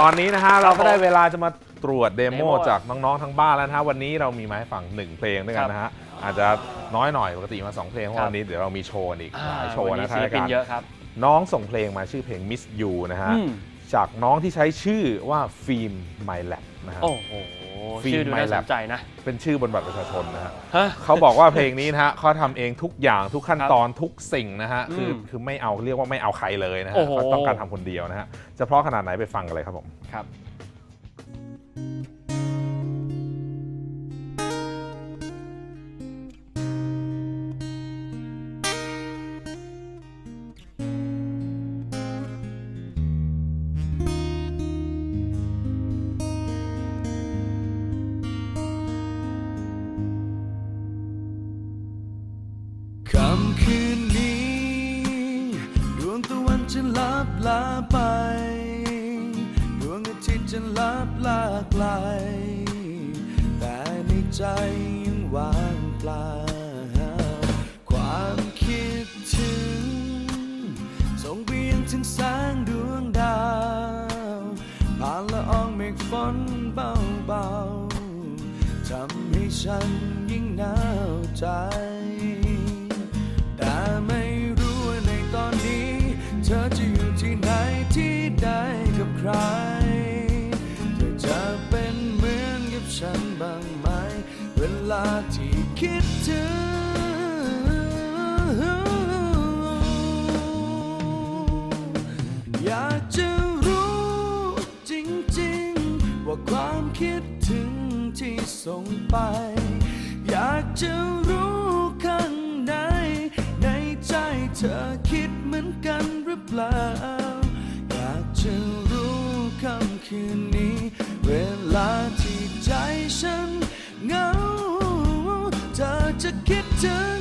ตอนนี้นะฮะเราก็ได้เวลาจะมาตรวจเดโมเดโมจากน้องๆทั้งบ้านแล้วนะฮะวันนี้เรามีมาให้ฟังหนึ่งเพลงด้วยกันนะฮะอาจจะน้อยหน่อยปกติมาสองเพลงเพราะครับวันนี้เดี๋ยวเรามีโชว์อีกอ่าหลายโชว์วันนี้นะครัศิบลปินเยอะครับน้องส่งเพลงมาชื่อเพลง Miss You นะฮะอืมจากน้องที่ใช้ชื่อว่าฟิล์ม My Lab นะฮะโอ้โห ฟิล์มชื่อดูน่า My ส Lab นใจนะ เป็นชื่อบนบัตรประชาชนนะฮะฮะ เขาบอกว่าเพลงนี้นะฮะเขาทำเองทุกอย่างทุกขั้นครับตอนทุกสิ่งนะฮะคืออืมคือไม่เอาเรียกว่าไม่เอาใครเลยนะฮะโอ้โห เขาต้องการทำคนเดียวนะฮะจะเพราะขนาดไหนไปฟังกันเลยครับผม ครับ ลาไป ดวงอาทิตย์จะลับลาไกล แต่ในใจยังว่างเปล่า ความคิดถึง ส่งไปยังถึงแสงดวงดาว ผ่านละอองเมฆฝนเบาๆทำให้ฉันยิ่งหนาวใจ ที่ส่งไป อยากจะรู้ข้างใน ในใจเธอคิดเหมือนกันหรือเปล่า อยากจะรู้ค่ำคืนนี้ เวลาที่ใจฉันเหงา เธอจะคิดถึง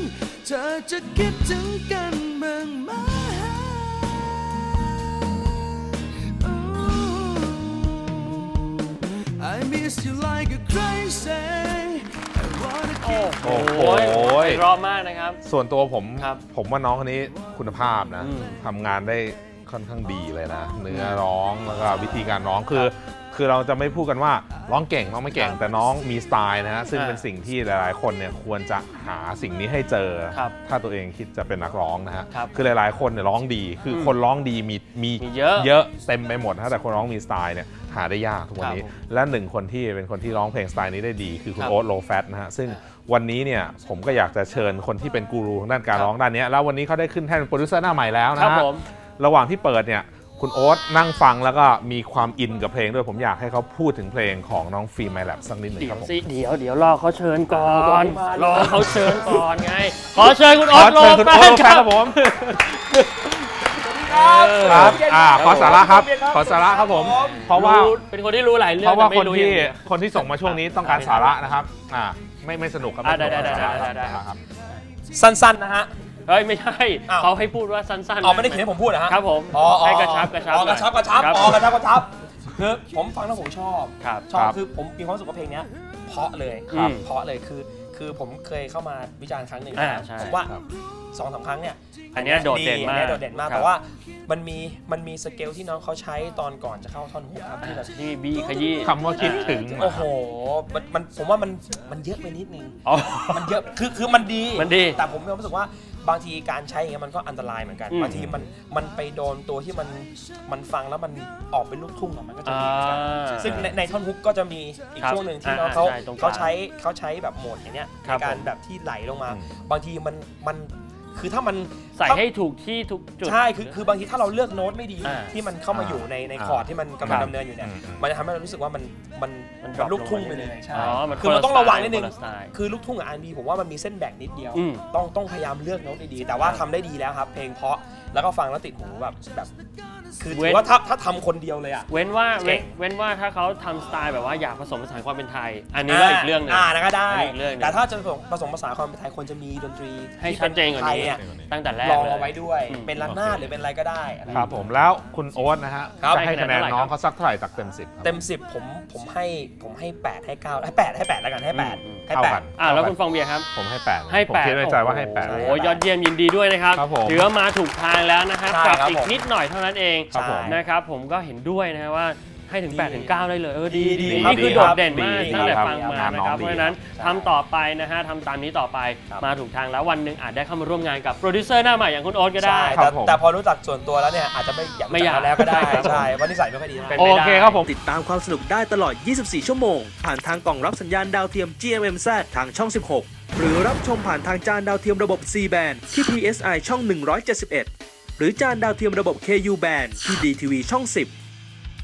เธอจะคิดถึงกัน โอ้ keep โหโอ้โหรอบมากนะครับ ส่วนตัวผมครับผมว่าน้องคนนี้คุณภาพนะอืมทำงานได้ค่อนข้างดีเลยนะ เนื้อร้องแล้วก็วิธีการร้องคือ คือเราจะไม่พูดกันว่าร้องเก่งร้องไม่เก่งครับแต่น้องมีสไตล์นะฮะซึ่งอ่าเป็นสิ่งที่หลาย ๆ คนเนี่ยควรจะหาสิ่งนี้ให้เจอครับถ้าตัวเองคิดจะเป็นนักร้องนะฮะครับคือหลาย ๆ คนเนี่ยร้องดี คืออมคนร้องดีมีมีมีเยอะเยอะเต็มไปหมดนะแต่คนร้องมีสไตล์เนี่ย หาได้ยากทุกวันนี้ครับและหนึ่งคนที่เป็นคนที่ร้องเพลงสไตล์นี้ได้ดี คือคุณครับโอ๊ตโลแฟตนะฮะซึ่งอ่าวันนี้เนี่ยผมก็อยากจะเชิญคนที่เป็นกูรูทางด้านการครับร้องด้านเนี้ยแล้ววันนี้เขาได้ขึ้นแท่นเป็นโปรดิวเซอร์หน้าใหม่แล้วคนะรับฮะผมระหว่างที่เปิดเนี่ยคุณโอ๊ตนั่งฟังแล้วก็มีความอินกับเพลงด้วยผมอยากให้เขาพูดถึงเพลงของน้องฟิล์มไมแลบสักนิดหนึ่งเดี๋คยรับวผมสิเดี๋ยวเดี๋ยวรอเขาเชิญก่อนมารอเขาเชิญก่อนไง ขอเชิญคุณขโอ๊อตโลเชิญคุณแฟโอ๊ตนโลแฟคนรับครับผม ครับครับอ่าขอสาระครับ ขอสาระครับผม เพราะว่าเป็นคนที่รู้หลายเรื่อเพงราะว่าแต่คนไม่รู้ที่อย่างเดียว คนที่ส่งมาช่วงนี้ต้องการสาระนะครับ อ่าไม่ไม่สนุกครับอะม่สนุกได้ได้ได้ได้ได้ ครับ สั้นๆนะฮะ เฮ้ยไม่ใช่อ้าว เขาให้พูดว่าสั้นๆเอาไม่ได้เขียนให้ผมพูดนะฮะครับผมอ๋ออ๋อให้กระชับกระชับอ๋อกระชับกระชับครับอ๋อกระชับกระชับคือผมฟังแล้วผมชอบ ครับ ชอบครับคือผมมีความรู้สึกว่าเพลงเนี้ยเพราะเลยครับเพราะเลยคือ คือผมเคยเข้ามาวิจารณ์ครั้งหนึ่งอ่าใช่ ผมว่าครับ สองสามครั้งเนี่ยอันเนี้ยโดดเด่นมากอัโดดเด่นมากครับแต่ว่ามันมีมันมีสเกลที่น้องเขาใช้ตอนก่อนจะเข้าท่อนฮุกครับที่แบบที่บี้ขยี้คำว่าคิดถึงโอ้โหมันมันผมว่ามันมันเยอะไปนิดนึงอ๋อมันเยอะคือคือมันดีมันดี แต่ผมมีความรู้สึกว่าบางทีการใช้อย่างเงี้ยมันก็อันตรายเหมือนกันอืมบางทีมันมันไปโดนตัวที่มันมันฟังแล้วมันออกเป็นลูกทุ่งอะมันก็จะมีเหมือนกันอ่าซึ่งในในท่อนฮุกก็จะมีอีกครับช่วงหนึ่งที่อ่าน้องเขาใช่ตรงกลางเขาใช้เขาใช้แบบโหมดอย่างเนี้ยครับในการผมแบบที่ไหลลงมาอืมบางทีมันมัน คือถ้ามันใส่ให้ถูกที่ถูกจุด ใช่ คือคือบางทีถ้าเราเลือกโน้ตไม่ดี อ่าที่มันเข้ามาอยู่ในในอ่าคอร์ดที่มันกำลังดำเนินอยู่เนี่ยอืมอืมมันจะทำให้เรารู้สึกว่ามัน มันมันแบบลูกทุ่งไปเลยใช่อ๋อมันคือมันต้องระวังนิดนึงคละสไตล์คือลูกทุ่งกับอันบีผมว่ามันมีเส้นแบ่งนิดเดียว อืม ต้องต้องพยายามเลือกโน้ตดีๆแต่ว่าทำได้ดีแล้วครับ เพลงเพราะแล้วก็ฟังแล้วติดหูแบบแบบ คือเว้ถืนอว่าถ้าถ้าทำคนเดียวเลยอะ เว้นว่าเก่เว้นง เว้นว่าถ้าเขาทำสไตล์แบบว่าอยากผสมผสานความเป็นไทย อันนี้ก็อีกเรื่องหนึงอ่านั่นก็ได้ อันนี้อีกเรื่องหนึ่งแต่ถ้าจะผสมผสมภาษานความเป็นไทยควรจะมีดนตรีให้ที่ชัดเจนกว่าไทยนี้อะตั้งแต่แรกลองเลย เอาไว้ด้วย อืม เป็นระนาดหรือเป็นอะไรก็ได้อะไร ครับผมแล้วคุณโอ๊ตนะฮะครับจะให้คะแนนให้คะแนนเท่าไหร่น้องครับเขาสักเท่าไหร่จากเต็มสิบครับ เต็ม 10 ผมผมให้ผมให้ 8 ให้9ให้8ให้8แล้วกันให้8อืมให้เท่ากัน8อ่าแล้วคุณฟองเบียร์ครับ ผมให้แปดให้ผมแปดคิดในใจว่าให้แปดโอ้โหยอดเยี่ยมยินดีด้วยนะครับครับผมถือว่ามาถูกทางแล้วนะครับใช่ปรับครับอีกผมนิดหน่อยเท่านั้นเองครับผมนะครับผมก็เห็นด้วยนะว่า ให้ถึง8ถึง9ได้เลยเออดีดีดีครับนี่คือดีโดครัดบเด่นมากดีตั้งแต่ครับฟังมางานน้องนะครับดีเพราะฉะนั้นครับทำต่อไปนะฮะทำตามนี้ต่อไปครับ มาถูกทางแล้ววันหนึ่งอาจได้เข้ามาร่วมงานกับโปรดิวเซอร์หน้าใหม่อย่างคุณโอ๊ตก็ได้ ใช่ครัแต่บผม แต่พอรู้จักส่วนตัวแล้วเนี่ยอาจจะไม่อยากไม่รู้อยากจักกันแล้วก็ได้ครับผม ใช่เพราะนิสัยไม่ค่อยดีเท่าไหร่เป็นโอไปได้เคครับผม ติดตามความสนุกได้ตลอด 24 ชั่วโมง ผ่านทางกล่องรับสัญญาณดาวเทียม GMMZ ทางช่อง 16 หรือรับชมผ่านทางจานดาวเทียมระบบ C band ที่ PSI ช่อง 171 หรือจานดาวเทียมระบบ KU band ที่ DTV ช่อง 10